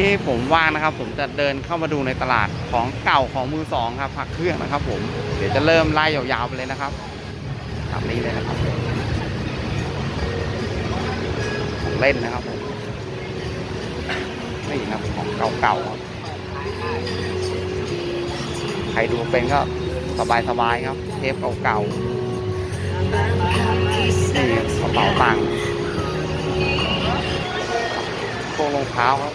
ที่ผมว่างนะครับ ผมจะเดินเข้ามาดูในตลาดของเก่าของมือสองครับพักเครื่องนะครับ ผมเดี๋ยวจะเริ่มไล่ยาวๆไปเลยนะครับตามนี้เลยนะครับของเล่นนะครับผมนี่ครับของเก่าๆครับใครดูเป็นก็สบายๆครับ เทปเก่าๆนี่กระเป๋าตังค์พวกรองเท้าครับ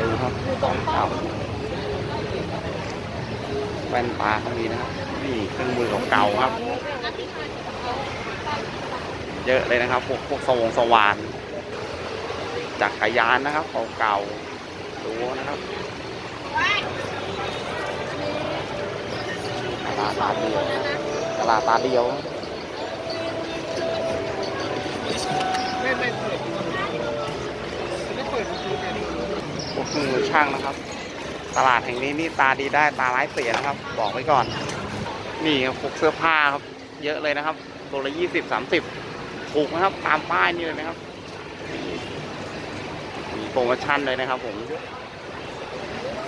ดูครับของเก่า แว่นตาเขามีนะครับ นี่เครื่องมือของเก่าครับ เยอะเลยนะครับ พวกพวกสวงสว่านจักรยานนะครับของเก่าดูนะครับตลาดตาเดียวตลาดตาเดียวพวกเครื่องมือช่างนะครับ ตลาดแห่งนี้นี่ตาดีได้ตาร้ายเสียนะครับ บอกไว้ก่อน นี่ครับพวกเสื้อผ้าครับ เยอะเลยนะครับตัวละยี่สิบสามสิบถูกนะครับ ตามป้ายนี่เลยนะครับ มีโปรโมชั่นเลยนะครับ ผม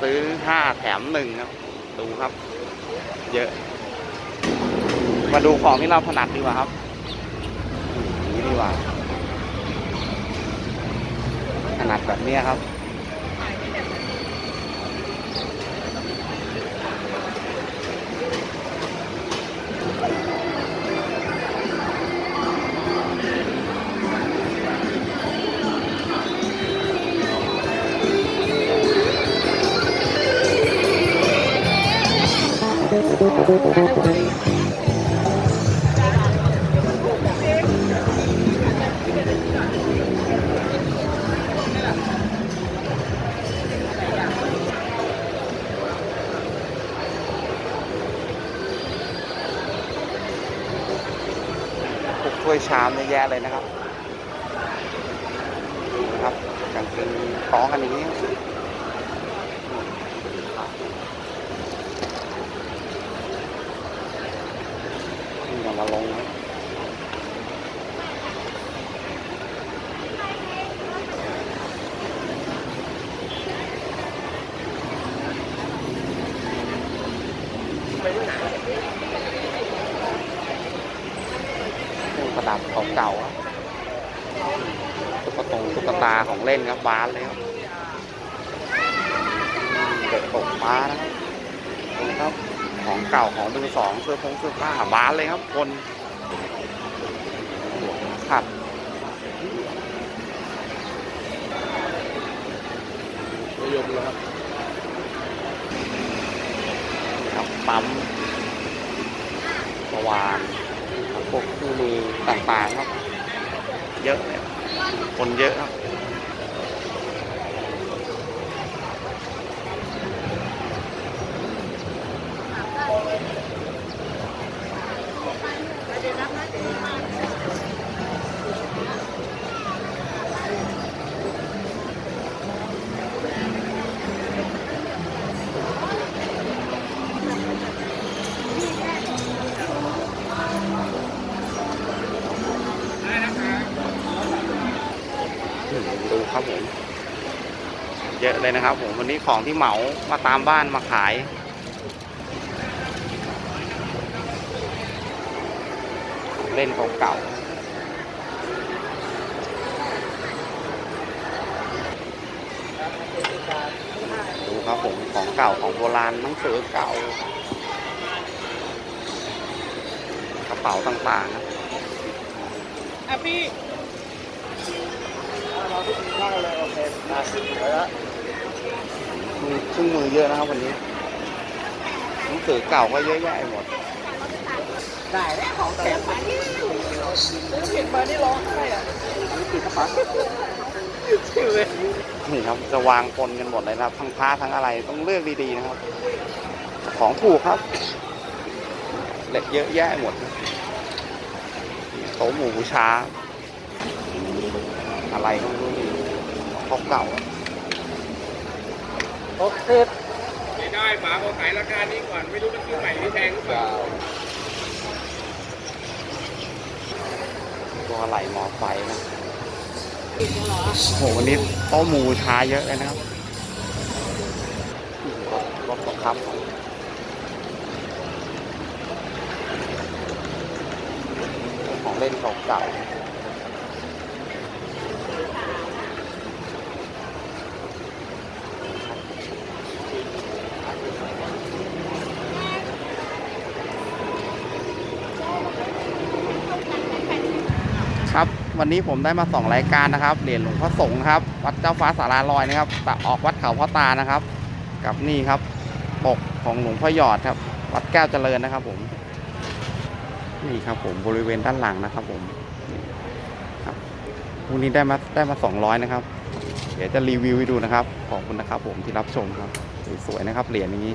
ซื้อห้าแถมหนึ่งครับ ดูครับ เยอะ มาดูของที่เราถนัดดีกว่าครับนี้ดีกว่าถนัดแบบนี้ครับ ถ้วยชามเยอะแยะเลยนะครับ ครับกันเป็นคล้องกันอย่างนี้ เอามาลงนะเรื่องประดับของเก่าๆอะตุ๊กตงตุ๊กตาของเล่นครับบานเลยครับเด็กตกปลานะครับดูครับ ของเก่าของมือสองเสื้อผงเสื้อผ้าบานเลยครับคนขัดนิยมเลยครับครับปั๊มสว่านพวกคู่มือต่างๆครับ เยอะเลยคนเยอะครับ ผมเยอะเลยนะครับ ผมวันนี้ของที่เหมามาตามบ้านมาขาย เล่นของเก่าดูครับผมของเก่าของโบราณหนังสือเก่ากระเป๋าต่างๆครับอะพี่ เราทุกทีมากเลยโอเคมาแล้วมีเครื่องมือเยอะนะครับวันนี้หนังสือเก่าก็เยอะแยะหมด ได้แล้วของแถมมาเห็นมานี่ร้องไห้อะติดกระเป๋านี่ครับจะวางปนกันหมดเลยนะครับ ทั้งผ้าทั้งอะไรต้องเลือกดีๆนะครับ ของถูกครับเหล็กเยอะแยะหมดโต๊ะหมูบูชา อะไรก็ไม่รู้นี่ของเก่าโอเคไม่ได้ป๋าเขาขายราคานี้ก่อน ไม่รู้มันซื้อใหม่หรือแพงหรือเปล่าตัวไหลหมอไฟนะโอ้โหวันนี้โต๊ะหมูช้าเยอะเลยนะครับรถรถตกครับของเล่นเก่าๆ วันนี้ผมได้มาสองรายการนะครับเหรียญหลวงพ่อสงฆ์ครับ วัดเจ้าฟ้าสาราลอยนะครับตะออกวัดเขาพ่อตานะครับ กับนี่ครับปกของหลวงพ่อหยอดครับ วัดแก้วเจริญนะครับ ผม นี่ครับ ผมบริเวณด้านหลังนะครับ ผมครับพรุ่งนี้ได้มาได้มาสองร้อยนะครับ เดี๋ยวจะรีวิวให้ดูนะครับ ขอบคุณนะครับ ผมที่รับชมครับสวยๆนะครับเหรียญอย่างนี้